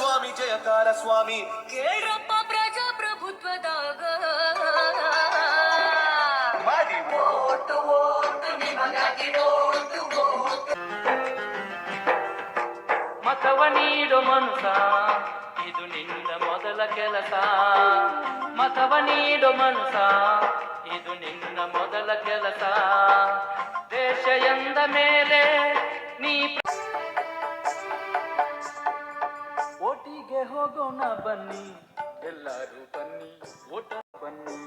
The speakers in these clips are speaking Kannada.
ಸ್ವಾಮಿ ಜಯಕಾರ ಸ್ವಾಮಿ. ಕೇಳಪ್ಪ ಪ್ರಜಾಪ್ರಭುತ್ವದಾಗ. ಮಾಡಿ ಮತವ ನೀಡು ಮನುಷ ಇದು ನಿನ್ನ ಮೊದಲ ಕೆಲಸ. ಮತವ ನೀಡು ಮನುಷ ಇದು ನಿನ್ನ ಮೊದಲ ಕೆಲಸ. ದೇಶ ಎಂದ ಮೇಲೆ ಓಟಿಗೆ ಹೋಗೋಣ ಬನ್ನಿ. ಎಲ್ಲರೂ ಬನ್ನಿ ಓಟ ಬನ್ನಿ.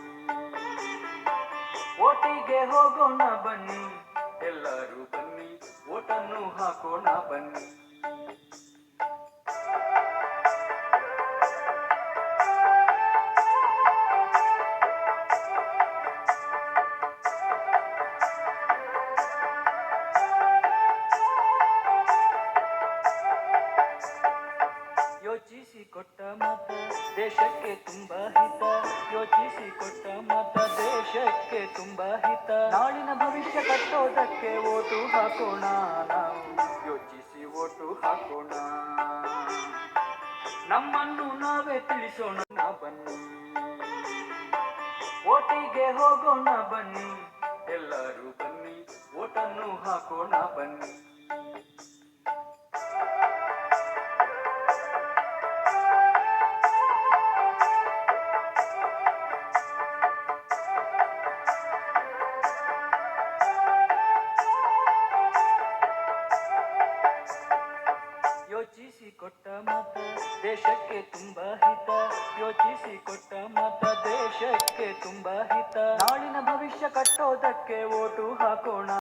ಓಟಿಗೆ ಹೋಗೋಣ ಬನ್ನಿ. ಎಲ್ಲರೂ ಬನ್ನಿ ಓಟನ್ನು ಹಾಕೋಣ ಬನ್ನಿ. ಕೊಟ್ಟ ಮತ, ದೇಶಕ್ಕೆ ತುಂಬಾ ಹಿತ. ಯೋಚಿಸಿ ಕೊಟ್ಟ ಮತ, ದೇಶಕ್ಕೆ ತುಂಬಾ ಹಿತ. ನಾಳಿನ ಭವಿಷ್ಯ ಕಟ್ಟೋದಕ್ಕೆ ಓಟು ಹಾಕೋಣ ನಾವು. ಯೋಚಿಸಿ ಓಟು ಹಾಕೋಣ. ನಮ್ಮನ್ನು ನಾವೇ ತಿಳಿಸೋಣ ಬನ್ನಿ. ಓಟಿಗೆ ಹೋಗೋಣ ಬನ್ನಿ. ಎಲ್ಲರೂ ಬನ್ನಿ, ಓಟನ್ನು ಹಾಕೋಣ ಬನ್ನಿ. ಯೋಚಿಸಿ ಕೊಟ್ಟ ಮತ ದೇಶಕ್ಕೆ ತುಂಬಾ ಹಿತ. ಯೋಚಿಸಿ ಕೊಟ್ಟ ಮತ ದೇಶಕ್ಕೆ ತುಂಬಾ ಹಿತ. ನಾಳಿನ ಭವಿಷ್ಯ ಕಟ್ಟೋದಕ್ಕೆ ಓಟು ಹಾಕೋಣ.